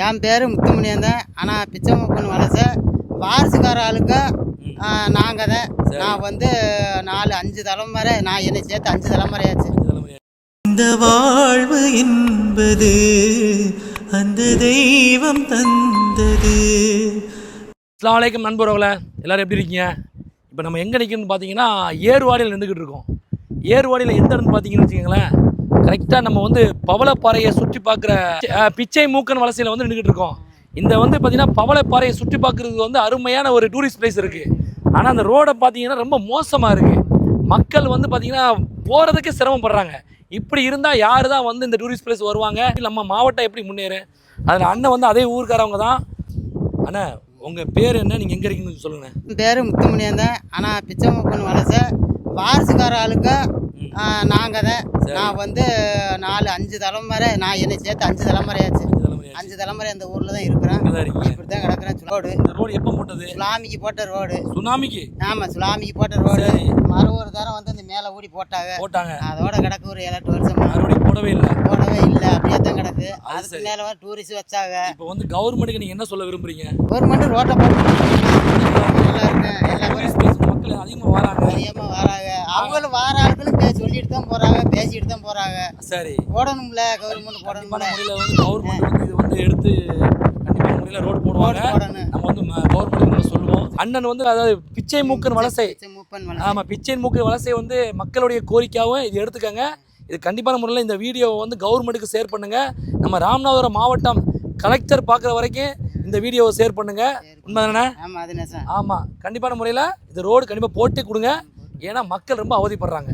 என் பேர் முத்துமணியன் தான் ஆனால் பிச்சைமுப்பன் வலசை வாரிசுக்கார ஆளுக்கு நாங்கள் தான். நான் வந்து நாலு அஞ்சு தலைமுறை நான் என்னை சேர்த்து அஞ்சு தலைமுறையாச்சு இந்த வாழ்வு என்பது அந்த தெய்வம் தந்தது. அஸ்லாம் வலைக்கம் நண்பர்களே எல்லாரும் எப்படி இருக்கீங்க? இப்போ நம்ம எங்கே நிற்கணும்னு பார்த்தீங்கன்னா ஏர்வாடியில் நின்றுக்கிட்டு இருக்கோம். ஏர்வாடியில் எந்த இடம்னு பார்த்தீங்கன்னு வச்சுக்கோங்களேன் கரெக்டாக நம்ம வந்து பவளப்பாறையை சுற்றி பார்க்குற பிச்சை மூக்கன் வலசையில் வந்து நின்றுக்கிட்டு இருக்கோம். இந்த வந்து பார்த்தீங்கன்னா பவளப்பாறையை சுற்றி பார்க்குறதுக்கு வந்து அருமையான ஒரு டூரிஸ்ட் பிளேஸ் இருக்குது ஆனால் அந்த ரோடை பார்த்தீங்கன்னா ரொம்ப மோசமாக இருக்குது மக்கள் வந்து பார்த்தீங்கன்னா போகிறதுக்கே சிரமப்படுறாங்க. இப்படி இருந்தால் யார் தான் வந்து இந்த டூரிஸ்ட் பிளேஸ் வருவாங்க? நம்ம மாவட்டம் எப்படி முன்னேறு? அதில் அண்ணன் வந்து அதே ஊருக்காரவங்க தான். அண்ணா உங்கள் பேர் என்ன? நீங்கள் எங்கே இருக்கீங்கன்னு சொல்லுங்கள் பேர் முத்துமணியாக தான் ஆனால் பிச்சைமுப்பன் வலசை வாரிசுக்கார ஆளுக்கு நாங்கள் தான் நான் வந்து நாலு அஞ்சு தலைமுறை நான் என்னை சேர்த்து அஞ்சு தலைமுறையாச்சு அஞ்சு தலைமுறை அந்த ஊரில் தான் இருக்கிறேன். இப்படி தான் கிடக்குறேன். ரோடு ரோடு எப்போ போட்டது? சுலாமிக்கு போட்ட ரோடு. சுனாமிக்கு? ஆமாம் சுலாமிக்கு போட்ட ரோடு. மறு ஒரு தரம் வந்து இந்த மேலே ஊடி போட்டாங்க. போட்டாங்க. அதோட கிடக்கு ஒரு ஏழு எட்டு வருஷமா. மறுபடியும் போடவே இல்லை. போடவே இல்லை. அப்படியே தான் கிடக்கு. அது அதுக்கு. மேலே வந்து டூரிஸ்ட் வச்சாங்க. இப்போ வந்து கவர்மெண்ட்டுக்கு நீங்கள் என்ன சொல்ல விரும்புறீங்க? கவர்மெண்ட் ரோட்டை போட்டு எல்லா மக்கள் அதிகமாக வராங்க. அதிகமாக வராங்க. அவங்களும் வார ஆட்களும் பேசி சொல்லிட்டு தான் போகிறாங்க பேசிட்டு தான் போகிறாங்க சரி. போடணும்ல கவர்மெண்ட் போடணும்ல. முறையில் வந்து கவர்மெண்ட் வந்து இது வந்து எடுத்து கண்டிப்பான முறையில் ரோடு போடுவாங்க. நம்ம வந்து கவர்மெண்ட் சொல்லுவோம். அண்ணன் வந்து அதாவது பிச்சை மூக்கன் வலசை. ஆமாம் பிச்சை மூக்கு வலசை வந்து மக்களுடைய கோரிக்கையாகவும் இது எடுத்துக்கங்க. இது கண்டிப்பான முறையில் இந்த வீடியோவை வந்து கவர்மெண்ட்டுக்கு ஷேர் பண்ணுங்க. நம்ம ராமநாதபுரம் மாவட்டம் கலெக்டர் பார்க்குற வரைக்கும் இந்த வீடியோவை ஷேர் பண்ணுங்க. உண்மைதானே ஆமாம் அது நெசம் ஆமாம் கண்டிப்பான முறையில் இந்த ரோடு கண்டிப்பாக போட்டு கொடுங்க. ஏன்னா மக்கள் ரொம்ப அவதிப்படுறாங்க.